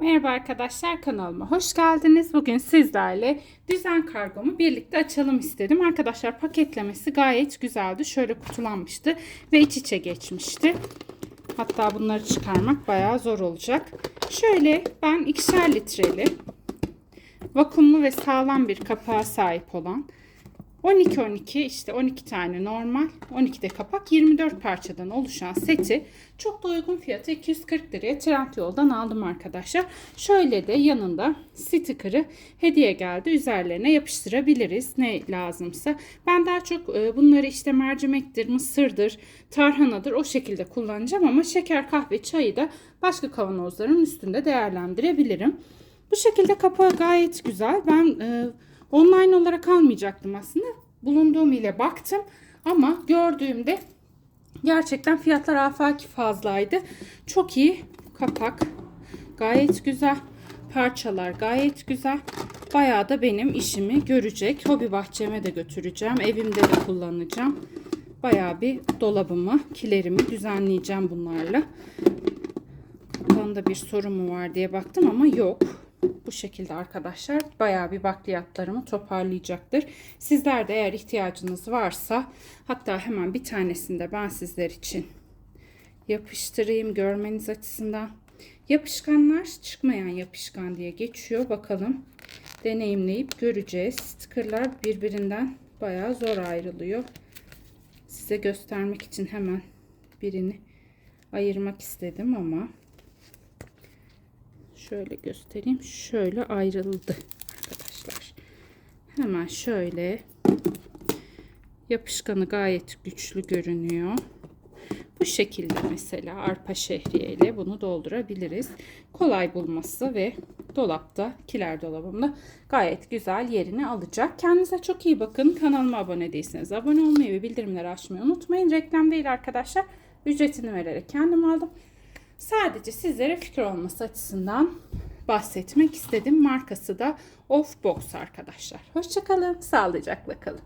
Merhaba arkadaşlar kanalıma hoş geldiniz. Bugün sizlerle düzen kargomu birlikte açalım istedim. Arkadaşlar paketlemesi gayet güzeldi. Şöyle kutulanmıştı ve iç içe geçmişti. Hatta bunları çıkarmak bayağı zor olacak. Şöyle ben ikişer litreli vakumlu ve sağlam bir kapağa sahip olan 12-12 işte 12 tane normal 12 de kapak 24 parçadan oluşan seti çok da uygun fiyatı 240 liraya Trendyol'dan aldım arkadaşlar. Şöyle de yanında sticker'ı hediye geldi. Üzerlerine yapıştırabiliriz ne lazımsa. Ben daha çok e, bunları işte mercimektir, mısırdır, tarhanadır o şekilde kullanacağım ama şeker, kahve, çayı da başka kavanozların üstünde değerlendirebilirim. Bu şekilde kapağı gayet güzel. Ben e, online olarak almayacaktım aslında. Bulunduğum ile baktım ama gördüğümde gerçekten fiyatlar afaki fazlaydı. Çok iyi kapak. Gayet güzel. Parçalar gayet güzel. Bayağı da benim işimi görecek. Hobi bahçeme de götüreceğim. Evimde de kullanacağım. Bayağı bir dolabımı, kilerimi düzenleyeceğim bunlarla. Kapağında bir sorun mu var diye baktım ama yok. Bu şekilde arkadaşlar bayağı bir bakliyatlarımı toparlayacaktır. Sizler de eğer ihtiyacınız varsa hatta hemen bir tanesini de ben sizler için yapıştırayım görmeniz açısından. Yapışkanlar çıkmayan yapışkan diye geçiyor. Bakalım deneyimleyip göreceğiz. Stickerlar birbirinden bayağı zor ayrılıyor. Size göstermek için hemen birini ayırmak istedim ama şöyle göstereyim. Şöyle ayrıldı arkadaşlar. Hemen şöyle yapışkanı gayet güçlü görünüyor. Bu şekilde mesela arpa şehriye ile bunu doldurabiliriz. Kolay bulması ve dolapta, kiler dolabımda gayet güzel yerini alacak. Kendinize çok iyi bakın. Kanalıma abone değilseniz abone olmayı ve bildirimleri açmayı unutmayın. Reklam değil arkadaşlar. Ücretini vererek kendim aldım. Sadece sizlere fikir olması açısından bahsetmek istedim. Markası da Off Box arkadaşlar. Hoşçakalın. Sağlıcakla kalın.